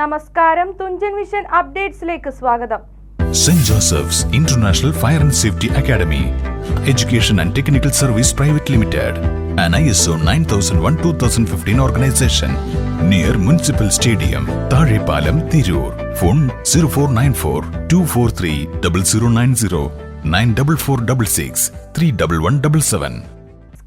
നമസ്കാരം തുഞ്ചൻ വിഷൻ അപ്ഡേറ്റ്സിലേക്ക് സ്വാഗതം St. Joseph's International Fire and Safety Academy, Education and Technical Service Private Limited, an ISO 9001-2015 organization, near Municipal Stadium, Tarepalam, Tirur. Phone 0494-243-0090, 94466 31177.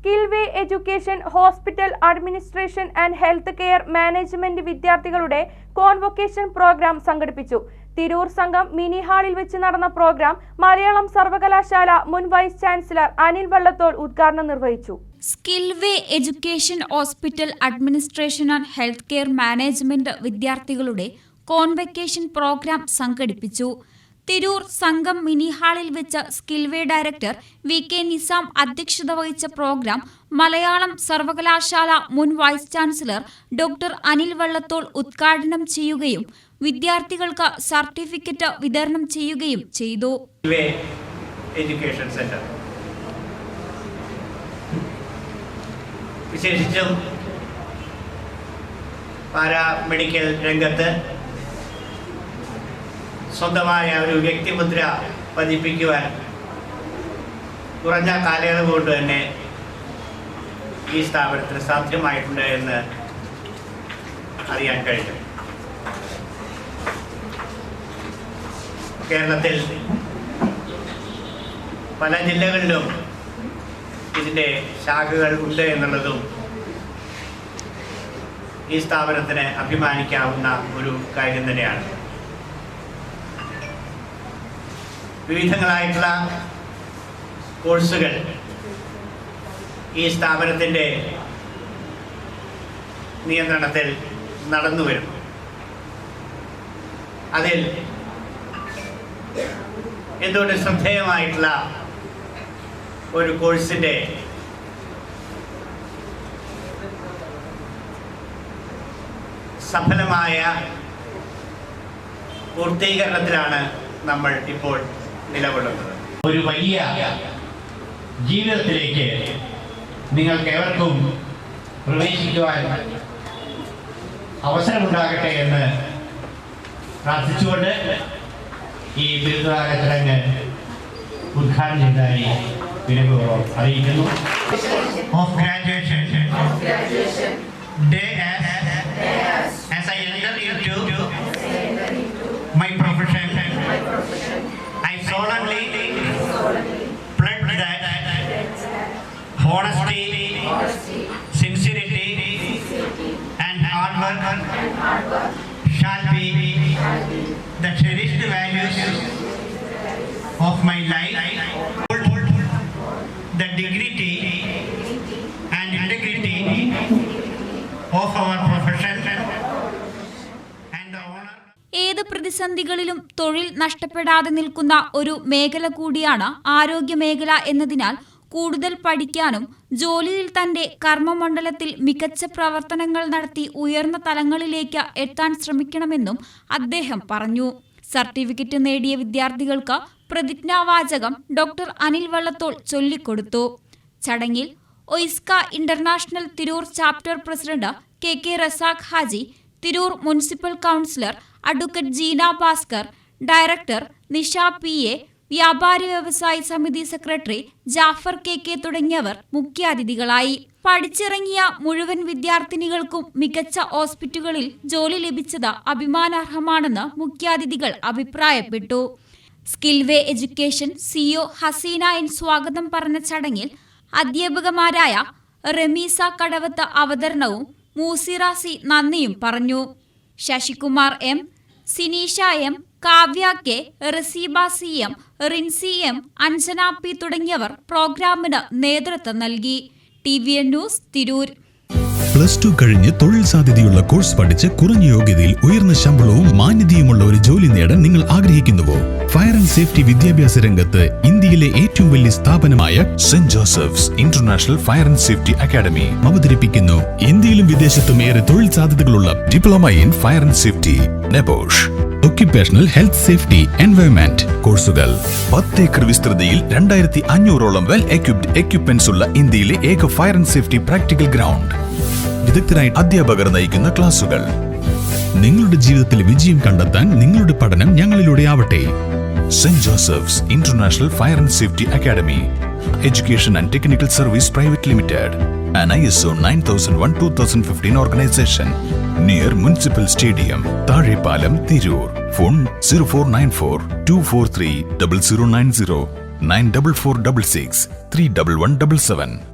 Skill way education hospital administration and health care management വിദ്യാർത്ഥികളുടെ convocation programme സംഘടിപ്പിച്ചു. തിരൂർ സംഘം mini ഹാളിൽ വെച്ച് നടന്ന programme Malayalam സർവകലാശാല മുൻ vice chancellor Anil Vallathol ഉദ്ഘാടനം നിർവഹിച്ചു. Skillway education hospital administration and health care management വിദ്യാർത്ഥികളുടെ കോൺവെക്കേഷൻ പ്രോഗ്രാം സംഘടിപ്പിച്ചു. തിരൂർ സംഘം മിനി ഹാളിൽ വെച്ച് Skillway director V K Nizam അധ്യക്ഷത വഹിച്ച പ്രോഗ്രാം മലയാളം സർവകലാശാല മുൻ vice chancellor doctor Anil Vallathol ഉദ്ഘാടനം ചെയ്യുകയും വിദ്യാർത്ഥികൾക്ക് സർട്ടിഫിക്കറ്റ് വിതരണം ചെയ്യുകയും ചെയ്തു. Education centre. വിശേഷിച്ചും പാരാമെഡിക്കൽ രംഗത്ത് സ്വന്തമായ ഒരു വ്യക്തിമുദ്ര പതിപ്പിക്കുവാൻ കുറഞ്ഞ കാലയളവ് കൊണ്ട് തന്നെ ഈ സ്ഥാപനത്തിന് സാധ്യമായിട്ടുണ്ട് എന്ന് അറിയാൻ കഴിഞ്ഞു. കേരളത്തിൽ പല ജില്ലകളിലും ഇതിന്റെ ശാഖകൾ ഉണ്ട് എന്നുള്ളതും ഈ സ്ഥാപനത്തിന് അഭിമാനിക്കാവുന്ന ഒരു കാര്യം തന്നെയാണ്. വിവിധങ്ങളായിട്ടുള്ള കോഴ്സുകൾ ഈ സ്ഥാപനത്തിന്റെ നിയന്ത്രണത്തിൽ നടന്നു വരുന്നു അതിൽ എന്തുകൊണ്ട് ശ്രദ്ധേയമായിട്ടുള്ള ഒരു കോഴ്സിന്റെ സഫലമായ പൂർത്തീകരണത്തിലാണ് നമ്മൾ ഇപ്പോൾ നിലകൊള്ളുന്നത്. ഒരു വലിയ ജീവിതത്തിലേക്ക് നിങ്ങൾക്ക് ഏവർക്കും പ്രവേശിക്കുവാൻ അവസരമുണ്ടാകട്ടെ എന്ന് പ്രാർത്ഥിച്ചുകൊണ്ട് ഈ ബിരുദദാന ചടങ്ങ് ഉദ്ഘാടനം ചെയ്തതായി വിനയപൂർവം അറിയിക്കുന്നു. Of graduation day as I enter into my pledge that honesty, sincerity, and hard work shall be the cherished values of my life. The dignity and integrity of our പ്രതിസന്ധികളിലും തൊഴിൽ നഷ്ടപ്പെടാതെ നിൽക്കുന്ന ഒരു മേഖല കൂടിയാണ് ആരോഗ്യ മേഖല എന്നതിനാൽ കൂടുതൽ പഠിക്കാനും ജോലിയിൽ തന്റെ കർമ്മമണ്ഡലത്തിൽ മികച്ച പ്രവർത്തനങ്ങൾ നടത്തി ഉയർന്ന തലങ്ങളിലേക്ക് എത്താൻ ശ്രമിക്കണമെന്നും അദ്ദേഹം പറഞ്ഞു. സർട്ടിഫിക്കറ്റ് നേടിയ വിദ്യാർത്ഥികൾക്ക് പ്രതിജ്ഞാവാചകം ഡോക്ടർ അനിൽ വള്ളത്തോൾ ചൊല്ലിക്കൊടുത്തു. ചടങ്ങിൽ OISCA international Tirur chapter president K K Razak Haji Tirur municipal councillor advocate Jeena Bhaskar director Nisha P A വ്യാപാരി വ്യവസായി സമിതി സെക്രട്ടറി ജാഫർ കെ കെ തുടങ്ങിയവർ മുഖ്യാതിഥികളായി. പഠിച്ചിറങ്ങിയ മുഴുവൻ വിദ്യാർത്ഥിനികൾക്കും മികച്ച ഹോസ്പിറ്റലുകളിൽ ജോലി ലഭിച്ചത് അഭിമാനാർഹമാണെന്ന് മുഖ്യാതിഥികൾ അഭിപ്രായപ്പെട്ടു. Skillway education CO Haseena N സ്വാഗതം പറഞ്ഞ ചടങ്ങിൽ അധ്യാപകമാരായ റമീസ കടവത്ത് അവതരണവും മൂസിറ സി നന്ദിയും പറഞ്ഞു. Sasikumar M Sineesha M Kavya K Raseeba C M Rincy M Anjana P തുടങ്ങിയവർ പ്രോഗ്രാമിന് നേതൃത്വം നൽകി. T V N news Tirur. Plus two കഴിഞ്ഞ് തൊഴിൽ സാധ്യതയുള്ള കോഴ്സ് പഠിച്ച് കുറഞ്ഞ യോഗ്യതയിൽ ഉയർന്ന ശമ്പളവും മാന്യതയുമുള്ള ഒരു ജോലി നേടാൻ നിങ്ങൾ ആഗ്രഹിക്കുന്നുവോ? ഫയർ ആൻഡ് സേഫ്റ്റി വിദ്യാഭ്യാസ രംഗത്ത് ഇന്ത്യയിലെ ഏറ്റവും വലിയ സ്ഥാപനമായ Saint Joseph's international fire and safety academy അവതരിപ്പിക്കുന്നു. ഇന്ത്യയിലും വിദേശത്തും ഏറെ തൊഴിൽ സാധ്യതകളുള്ള diploma in fire and safety NEBOSH occupational health safety environment കോഴ്സുകൾ. പത്ത് ഏക്കർ വിസ്തൃതിയിൽ രണ്ടായിരത്തി അഞ്ഞൂറോളം വെൽ എക്യുപ്ഡ് എക്യുപ്മെന്റ്സ് ഉള്ള ഇന്ത്യയിലെ ഏക fire and safety practical ground വിദഗ്ധരായ അധ്യാപകർ നയിക്കുന്ന ക്ലാസുകൾ. നിങ്ങളുടെ ജീവിതത്തിൽ വിജയം കണ്ടെത്താൻ നിങ്ങളുടെ പഠനം ഞങ്ങളിലൂടെ ആവട്ടെ. Saint Joseph's international fire and safety academy education and technical service private limited organisation near municipal stadium Thazhepalam Tirur. Phone zero four nine four two four three double zero nine zero nine double four double six three double one double seven